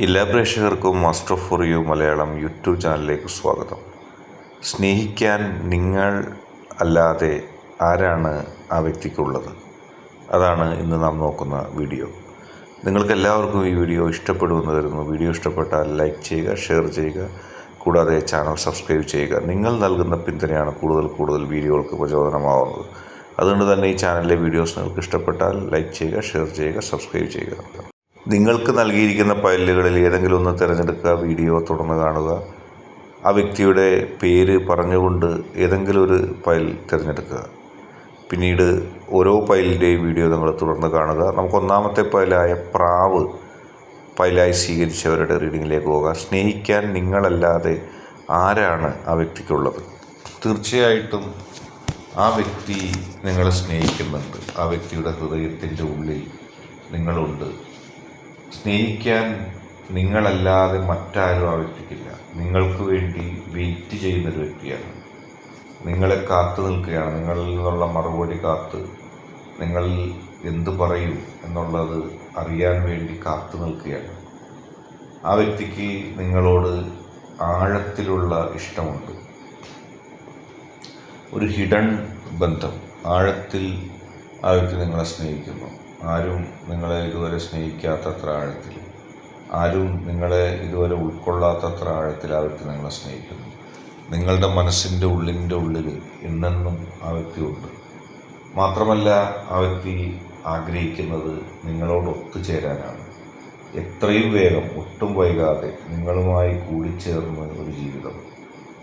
എല്ലാ പ്രേക്ഷകർക്കും master for you Malayalam YouTube ചാനലിലേക്ക് സ്വാഗതം. സ്നേഹിക്കാൻ നിങ്ങൾ അല്ലാതെ ആരാണ് ആ വ്യക്തിക്കുള്ളത്? അതാണ് ഇന്ന് നാം നോക്കുന്ന വീഡിയോ. നിങ്ങൾക്ക് എല്ലാവർക്കും ഈ വീഡിയോ ഇഷ്ടപ്പെടുമെന്ന് കരുതുന്നു. വീഡിയോ ഇഷ്ടപ്പെട്ടാൽ ലൈക്ക് ചെയ്യുക ഷെയർ ചെയ്യുക കൂടാതെ ചാനൽ സബ്സ്ക്രൈബ് ചെയ്യുക. നിങ്ങൾ നൽകുന്ന പിന്തുണയാണ് കൂടുതൽ കൂടുതൽ വീഡിയോകൾക്ക് പ്രചോദനമാവുന്നത്. അതുകൊണ്ട് തന്നെ ഈ ചാനലിലെ വീഡിയോസ് നിങ്ങൾക്ക് ഇഷ്ടപ്പെട്ടാൽ ലൈക്ക് ചെയ്യുക ഷെയർ ചെയ്യുക സബ്സ്ക്രൈബ് ചെയ്യുക. നിങ്ങൾക്ക് നൽകിയിരിക്കുന്ന ഫയലുകളിൽ ഏതെങ്കിലും ഒന്ന് തിരഞ്ഞെടുക്കുക വീഡിയോ തുടർന്ന് കാണുക. ആ വ്യക്തിയുടെ പേര് പറഞ്ഞുകൊണ്ട് ഏതെങ്കിലും ഒരു ഫയൽ തിരഞ്ഞെടുക്കുക. പിന്നീട് ഓരോ ഫയലിന്റെയും വീഡിയോ നിങ്ങൾ തുടർന്ന് കാണുക. നമുക്ക് ഒന്നാമത്തെ ഫയലായ പ്രാവ് ഫയലായി സ്വീകരിച്ചവരുടെ റീഡിങ്ങിലേക്ക് പോകുക സ്നേഹിക്കാൻ നിങ്ങളല്ലാതെ ആരാണ് ആ വ്യക്തിക്കുള്ളത്? തീർച്ചയായിട്ടും ആ വ്യക്തി നിങ്ങളെ സ്നേഹിക്കുന്നുണ്ട്. ആ വ്യക്തിയുടെ ഹൃദയത്തിന്റെ ഉള്ളിൽ നിങ്ങളുണ്ട്. സ്നേഹിക്കാൻ നിങ്ങളല്ലാതെ മറ്റാരും ആ വ്യക്തിക്കില്ല നിങ്ങൾക്ക് വേണ്ടി വെയിറ്റ് ചെയ്യുന്നൊരു വ്യക്തിയാണ്. നിങ്ങളെ കാത്തു നിൽക്കുകയാണ്. നിങ്ങളിൽ നിന്നുള്ള മറുപടി കാത്ത് നിങ്ങൾ എന്ത് പറയും എന്നുള്ളത് അറിയാൻ വേണ്ടി കാത്തു നിൽക്കുകയാണ്. ആ വ്യക്തിക്ക് നിങ്ങളോട് ആഴത്തിലുള്ള ഇഷ്ടമുണ്ട്. ഒരു ഹിഡൻ ബന്ധം. ആഴത്തിൽ ആ വ്യക്തി നിങ്ങളെ സ്നേഹിക്കുന്നു. ആരും നിങ്ങളെ ഇതുവരെ സ്നേഹിക്കാത്തത്ര ആഴത്തിൽ ആരും നിങ്ങളെ ഇതുവരെ ഉൾക്കൊള്ളാത്തത്ര ആഴത്തിൽ വ്യക്തി നിങ്ങളെ സ്നേഹിക്കുന്നു. നിങ്ങളുടെ മനസ്സിന്റെ ഉള്ളിന്റെ ഉള്ളിൽ ഇന്നെന്നും ആ വ്യക്തിയുണ്ട്. മാത്രമല്ല ആ വ്യക്തി ആഗ്രഹിക്കുന്നത് നിങ്ങളോട് ഒത്തുചേരാനാണ്. എത്രയും വേഗം ഒട്ടും വൈകാതെ നിങ്ങളുമായി കൂടിച്ചേർന്ന് ഒരു ജീവിതം.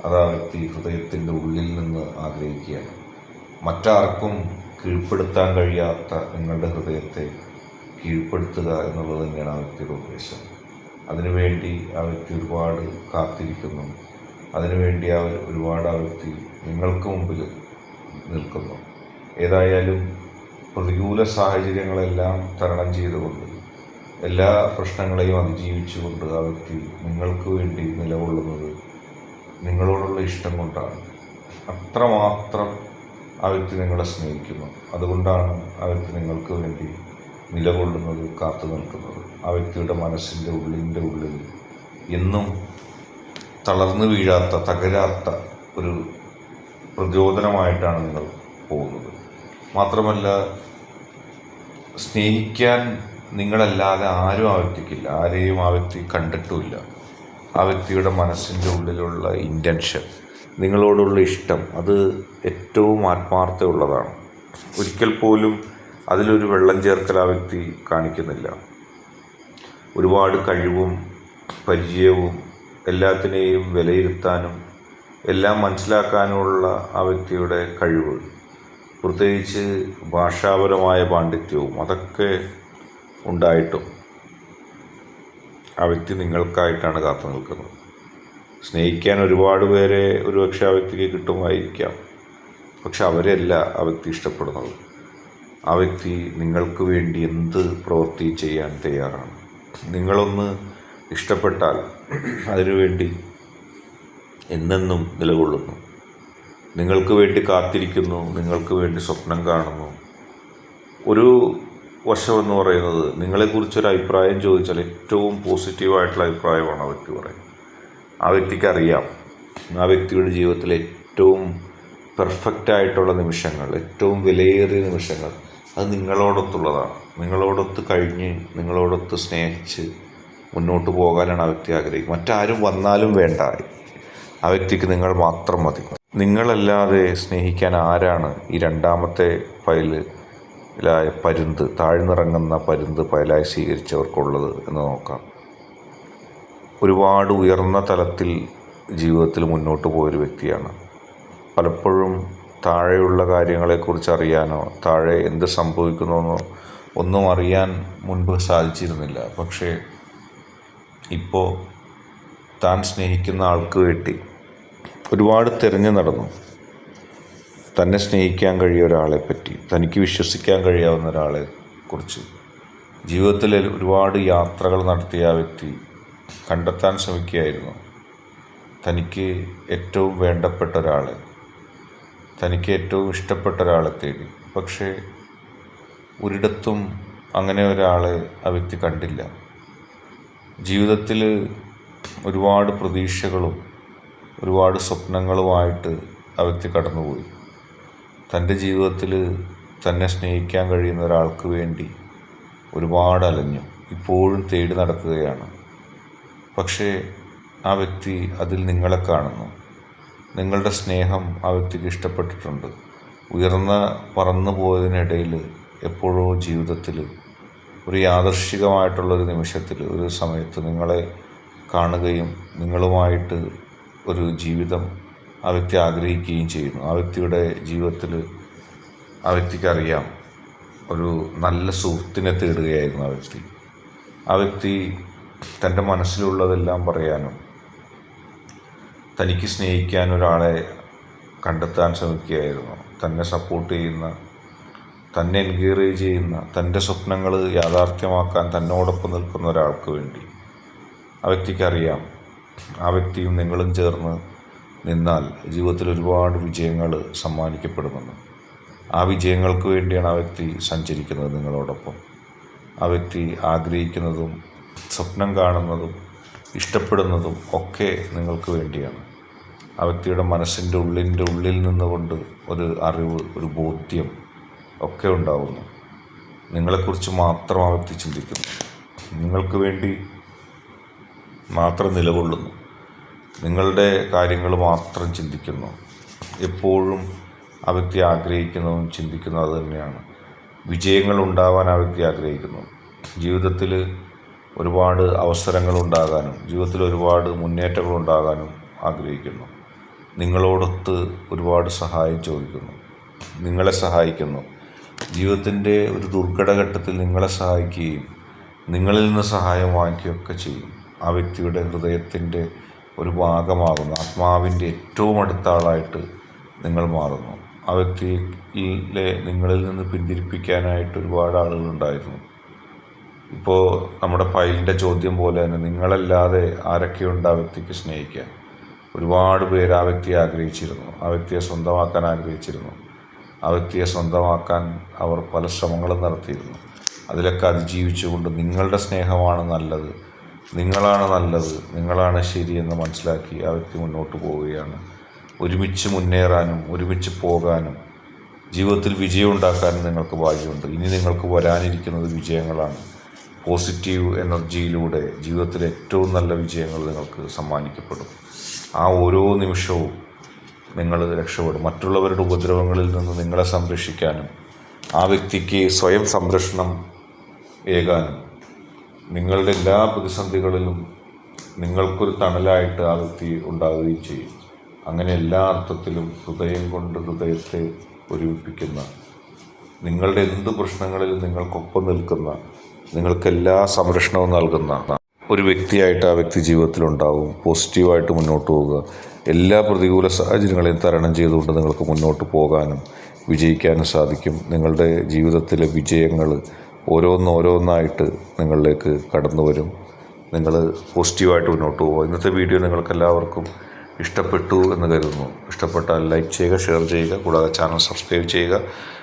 അത് ആ വ്യക്തി ഹൃദയത്തിന്റെ ഉള്ളിൽ നിന്ന് ആഗ്രഹിക്കുകയാണ്. മറ്റാർക്കും കീഴ്പ്പെടുത്താൻ കഴിയാത്ത നിങ്ങളുടെ ഹൃദയത്തെ കീഴ്പ്പെടുത്തുക എന്നുള്ളത് തന്നെയാണ് ആ വ്യക്തിയുടെ ഉദ്ദേശം. അതിനുവേണ്ടി ആ വ്യക്തി ഒരുപാട് കാത്തിരിക്കുന്നു. അതിനുവേണ്ടി ആ ഒരുപാട് ആ വ്യക്തി നിങ്ങൾക്ക് മുമ്പിൽ നിൽക്കുന്നു. ഏതായാലും പ്രതികൂല സാഹചര്യങ്ങളെല്ലാം തരണം ചെയ്തുകൊണ്ട് എല്ലാ പ്രശ്നങ്ങളെയും അതിജീവിച്ചുകൊണ്ട് ആ വ്യക്തി നിങ്ങൾക്ക് വേണ്ടി നിലകൊള്ളുന്നത് നിങ്ങളോടുള്ള ഇഷ്ടം കൊണ്ടാണ്. അത്രമാത്രം ആ വ്യക്തി നിങ്ങളെ സ്നേഹിക്കുന്നു. അതുകൊണ്ടാണ് ആ വ്യക്തി നിങ്ങൾക്ക് വേണ്ടി നിലകൊള്ളുന്നത് കാത്തു നിൽക്കുന്നത്. ആ വ്യക്തിയുടെ മനസ്സിന്റെ ഉള്ളിന്റെ ഉള്ളിൽ എന്നും തളർന്നു വീഴാത്ത തകരാത്ത ഒരു പ്രചോദനമായിട്ടാണ് നിങ്ങൾ പോകുന്നത്. മാത്രമല്ല സ്നേഹിക്കാൻ നിങ്ങളല്ലാതെ ആരും ആ വ്യക്തിക്കില്ല. ആരെയും ആ വ്യക്തി കണ്ടിട്ടുമില്ല. ആ വ്യക്തിയുടെ മനസ്സിന്റെ ഉള്ളിലുള്ള ഇന്റൻഷൻ നിങ്ങളോടുള്ള ഇഷ്ടം അത് ഏറ്റവും ആത്മാർത്ഥമുള്ളതാണ് ഒരിക്കൽ പോലും അതിലൊരു വെള്ളം ചേർക്കൽ ആ വ്യക്തി കാണിക്കുന്നില്ല. ഒരുപാട് കഴിവും പരിചയവും എല്ലാത്തിനെയും വിലയിരുത്താനും എല്ലാം മനസ്സിലാക്കാനുമുള്ള ആ വ്യക്തിയുടെ കഴിവ് പ്രത്യേകിച്ച് ഭാഷാപരമായ പാണ്ഡിത്യവും അതൊക്കെ ഉണ്ടായിട്ടും ആ വ്യക്തി നിങ്ങൾക്കായിട്ടാണ് കാത്തു നിൽക്കുന്നത്. സ്നേഹിക്കാൻ ഒരുപാട് പേരെ ഒരുപക്ഷെ ആ വ്യക്തിക്ക് കിട്ടുമായിരിക്കാം. പക്ഷെ അവരെയല്ല ആ വ്യക്തി ഇഷ്ടപ്പെടുന്നത്. ആ വ്യക്തി നിങ്ങൾക്ക് വേണ്ടി എന്ത് പ്രവൃത്തി ചെയ്യാൻ തയ്യാറാണ്. നിങ്ങളൊന്ന് ഇഷ്ടപ്പെട്ടാൽ അതിനുവേണ്ടി എന്നെന്നും നിലകൊള്ളുന്നു. നിങ്ങൾക്ക് വേണ്ടി കാത്തിരിക്കുന്നു നിങ്ങൾക്ക് വേണ്ടി സ്വപ്നം കാണുന്നു. ഒരു വശമെന്ന് പറയുന്നത് നിങ്ങളെക്കുറിച്ചൊരു അഭിപ്രായം ചോദിച്ചാൽ ഏറ്റവും പോസിറ്റീവായിട്ടുള്ള അഭിപ്രായമാണ് അവർക്ക് പറയുന്നത്. ആ വ്യക്തിക്ക് അറിയാം. ആ വ്യക്തിയുടെ ജീവിതത്തിലെ ഏറ്റവും പെർഫെക്റ്റ് ആയിട്ടുള്ള നിമിഷങ്ങൾ ഏറ്റവും വിലയേറിയ നിമിഷങ്ങൾ അത് നിങ്ങളോടൊത്തുള്ളതാണ്. നിങ്ങളോടൊത്ത് കഴിഞ്ഞ് നിങ്ങളോടൊത്ത് സ്നേഹിച്ച് മുന്നോട്ട് പോകാനാണ് ആ വ്യക്തി ആഗ്രഹിക്കുന്നത്. മറ്റാരും വന്നാലും വേണ്ട. ആ വ്യക്തിക്ക് നിങ്ങൾ മാത്രം മതി. നിങ്ങളല്ലാതെ സ്നേഹിക്കാൻ ആരാണ് ഈ രണ്ടാമത്തെ ഫയലിലായ പരുന്ത് താഴ്ന്നിറങ്ങുന്ന പരുന്ത് ഫയലായി സ്വീകരിച്ചവർക്കുള്ളത് എന്ന് നോക്കാം. ഒരുപാട് ഉയർന്ന തലത്തിൽ ജീവിതത്തിൽ മുന്നോട്ട് പോയൊരു വ്യക്തിയാണ്. പലപ്പോഴും താഴെയുള്ള കാര്യങ്ങളെക്കുറിച്ച് അറിയാനോ താഴെ എന്ത് സംഭവിക്കുന്നുവെന്നോ ഒന്നും അറിയാൻ മുൻപ് സാധിച്ചിരുന്നില്ല. പക്ഷേ ഇപ്പോൾ താൻ സ്നേഹിക്കുന്ന ആൾക്ക് വേണ്ടി ഒരുപാട് തിരഞ്ഞു നടന്നു. തന്നെ സ്നേഹിക്കാൻ കഴിയ ഒരാളെ പറ്റി തനിക്ക് വിശ്വസിക്കാൻ കഴിയാവുന്ന ഒരാളെ കുറിച്ച് ജീവിതത്തിൽ ഒരുപാട് യാത്രകൾ നടത്തിയ ആ വ്യക്തി കണ്ടെത്താൻ ശ്രമിക്കുകയായിരുന്നു. തനിക്ക് ഏറ്റവും വേണ്ടപ്പെട്ട ഒരാൾ തനിക്ക് ഏറ്റവും ഇഷ്ടപ്പെട്ട ഒരാളെ തേടി. പക്ഷേ ഒരിടത്തും അങ്ങനെ ഒരാളെ ആ വ്യക്തി കണ്ടില്ല. ജീവിതത്തിൽ ഒരുപാട് പ്രതീക്ഷകളും ഒരുപാട് സ്വപ്നങ്ങളുമായിട്ട് ആ വ്യക്തി കടന്നുപോയി. തന്റെ ജീവിതത്തിൽ തന്നെ സ്നേഹിക്കാൻ കഴിയുന്ന ഒരാൾക്ക് വേണ്ടി ഒരുപാട് അലഞ്ഞു. ഇപ്പോഴും തേടി നടക്കുകയാണ്. പക്ഷേ ആ വ്യക്തി അതിൽ നിങ്ങളെ കാണുന്നു. നിങ്ങളുടെ സ്നേഹം ആ വ്യക്തിക്ക് ഇഷ്ടപ്പെട്ടിട്ടുണ്ട്. ഉയർന്ന പറന്നു പോയതിനിടയിൽ എപ്പോഴോ ജീവിതത്തിൽ ഒരു യാദർശികമായിട്ടുള്ളൊരു നിമിഷത്തിൽ ഒരു സമയത്ത് നിങ്ങളെ കാണുകയും നിങ്ങളുമായിട്ട് ഒരു ജീവിതം ആ വ്യക്തി ആഗ്രഹിക്കുകയും ചെയ്യുന്നു. ആ വ്യക്തിയുടെ ജീവിതത്തിൽ ആ വ്യക്തിക്കറിയാം. ഒരു നല്ല സുഹൃത്തിനെ തേടുകയായിരുന്നു ആ വ്യക്തി. ആ വ്യക്തി തന്റെ മനസ്സിലുള്ളതെല്ലാം പറയാനും തനിക്ക് സ്നേഹിക്കാൻ ഒരാളെ കണ്ടെത്താൻ ശ്രമിക്കുകയായിരുന്നു. തന്നെ സപ്പോർട്ട് ചെയ്യുന്ന തന്നെ എൻകറേജ് ചെയ്യുന്ന തന്റെ സ്വപ്നങ്ങൾ യാഥാർത്ഥ്യമാക്കാൻ തന്നോടൊപ്പം നിൽക്കുന്ന ഒരാൾക്ക് വേണ്ടി. ആ വ്യക്തിക്കറിയാം ആ വ്യക്തിയും നിങ്ങളും ചേർന്ന് നിന്നാൽ ജീവിതത്തിൽ ഒരുപാട് വിജയങ്ങൾ സമ്മാനിക്കപ്പെടുമെന്ന്. ആ വിജയങ്ങൾക്ക് വേണ്ടിയാണ് ആ വ്യക്തി സഞ്ചരിക്കുന്നത് നിങ്ങളോടൊപ്പം. ആ വ്യക്തി ആഗ്രഹിക്കുന്നതും സ്വപ്നം കാണുന്നതും ഇഷ്ടപ്പെടുന്നതും ഒക്കെ നിങ്ങൾക്ക് വേണ്ടിയാണ്. ആ വ്യക്തിയുടെ മനസ്സിന്റെ ഉള്ളിന്റെ ഉള്ളിൽ നിന്നുകൊണ്ട് ഒരു അറിവ് ഒരു ബോധ്യം ഒക്കെ ഉണ്ടാവുന്നു. നിങ്ങളെക്കുറിച്ച് മാത്രം ആ വ്യക്തി ചിന്തിക്കുന്നു. നിങ്ങൾക്ക് വേണ്ടി മാത്രം നിലകൊള്ളുന്നു. നിങ്ങളുടെ കാര്യങ്ങൾ മാത്രം ചിന്തിക്കുന്നു. എപ്പോഴും ആ വ്യക്തി ആഗ്രഹിക്കുന്നതും ചിന്തിക്കുന്നതും അത് തന്നെയാണ്. വിജയങ്ങൾ ഉണ്ടാവാൻ ആ വ്യക്തി ആഗ്രഹിക്കുന്നു. ജീവിതത്തിൽ ഒരുപാട് അവസരങ്ങൾ ഉണ്ടാകാനും ജീവിതത്തിൽ ഒരുപാട് മുന്നേറ്റങ്ങൾ ഉണ്ടാകാനും ആഗ്രഹിക്കുന്നു. നിങ്ങളോടൊത്ത് ഒരുപാട് സഹായം ചോദിക്കുന്നു. നിങ്ങളെ സഹായിക്കുന്നു. ജീവിതത്തിന്റെ ഒരു ദുർഘടഘട്ടത്തിൽ നിങ്ങളെ സഹായിക്കുകയും നിങ്ങളിൽ നിന്ന് സഹായം വാങ്ങിക്കുകയൊക്കെ ചെയ്യും. ആ വ്യക്തിയുടെ ഹൃദയത്തിന്റെ ഒരു ഭാഗമാകുന്നു. ആത്മാവിന്റെ ഏറ്റവും അടുത്ത ആളായിട്ട് നിങ്ങൾ മാറുന്നു. ആ വ്യക്തിയിലെ നിങ്ങളിൽ നിന്ന് പിന്തിരിപ്പിക്കാനായിട്ട് ഒരുപാട് ആളുകളുണ്ടായിരുന്നു. ഇപ്പോൾ നമ്മുടെ ഫയലിന്റെ ചോദ്യം പോലെ തന്നെ നിങ്ങളല്ലാതെ ആരൊക്കെയുണ്ട് ആ വ്യക്തിക്ക് സ്നേഹിക്കാൻ. ഒരുപാട് പേര് ആ വ്യക്തിയെ ആഗ്രഹിച്ചിരുന്നു. ആ വ്യക്തിയെ സ്വന്തമാക്കാൻ ആഗ്രഹിച്ചിരുന്നു. ആ വ്യക്തിയെ സ്വന്തമാക്കാൻ അവർ പല ശ്രമങ്ങളും നടത്തിയിരുന്നു. അതിലൊക്കെ അതിജീവിച്ചുകൊണ്ട് നിങ്ങളുടെ സ്നേഹമാണ് നല്ലത്. നിങ്ങളാണ് നല്ലത്. നിങ്ങളാണ് ശരിയെന്ന് മനസ്സിലാക്കി ആ വ്യക്തി മുന്നോട്ട് പോവുകയാണ്. ഒരുമിച്ച് മുന്നേറാനും ഒരുമിച്ച് പോകാനും ജീവിതത്തിൽ വിജയം ഉണ്ടാക്കാനും നിങ്ങൾക്ക് ഭാഗ്യമുണ്ട്. ഇനി നിങ്ങൾക്ക് വരാനിരിക്കുന്നത് വിജയങ്ങളാണ്. പോസിറ്റീവ് എനർജിയിലൂടെ ജീവിതത്തിലെ ഏറ്റവും നല്ല വിജയങ്ങൾ നിങ്ങൾക്ക് സമ്മാനിക്കപ്പെടും. ആ ഓരോ നിമിഷവും നിങ്ങൾ രക്ഷപ്പെടും. മറ്റുള്ളവരുടെ ഉപദ്രവങ്ങളിൽ നിന്ന് നിങ്ങളെ സംരക്ഷിക്കാനും ആ വ്യക്തിക്ക് സ്വയം സംരക്ഷണം ഏകാനും നിങ്ങളുടെ എല്ലാ പ്രതിസന്ധികളിലും നിങ്ങൾക്കൊരു തണലായിട്ട് ആ വ്യക്തി ഉണ്ടാവുകയും ചെയ്യും. അങ്ങനെ എല്ലാ അർത്ഥത്തിലും ഹൃദയം കൊണ്ട് ഹൃദയത്തെ ഒരുമിപ്പിക്കുന്ന നിങ്ങളുടെ എന്ത് പ്രശ്നങ്ങളിലും നിങ്ങൾക്കൊപ്പം നിൽക്കുന്ന നിങ്ങൾക്ക് എല്ലാ സംരക്ഷണവും നൽകുന്ന ഒരു വ്യക്തിയായിട്ട് ആ വ്യക്തി ജീവിതത്തിലുണ്ടാവും. പോസിറ്റീവായിട്ട് മുന്നോട്ട് പോവുക. എല്ലാ പ്രതികൂല സാഹചര്യങ്ങളെയും തരണം ചെയ്തുകൊണ്ട് നിങ്ങൾക്ക് മുന്നോട്ട് പോകാനും വിജയിക്കാനും സാധിക്കും. നിങ്ങളുടെ ജീവിതത്തിലെ വിജയങ്ങൾ ഓരോന്നോരോന്നായിട്ട് നിങ്ങളിലേക്ക് കടന്നു വരും. നിങ്ങൾ പോസിറ്റീവായിട്ട് മുന്നോട്ട് പോകുക ഇന്നത്തെ വീഡിയോ നിങ്ങൾക്കെല്ലാവർക്കും ഇഷ്ടപ്പെട്ടു എന്ന് കരുതുന്നു. ഇഷ്ടപ്പെട്ടാൽ ലൈക്ക് ചെയ്യുക ഷെയർ ചെയ്യുക കൂടാതെ ചാനൽ സബ്സ്ക്രൈബ് ചെയ്യുക.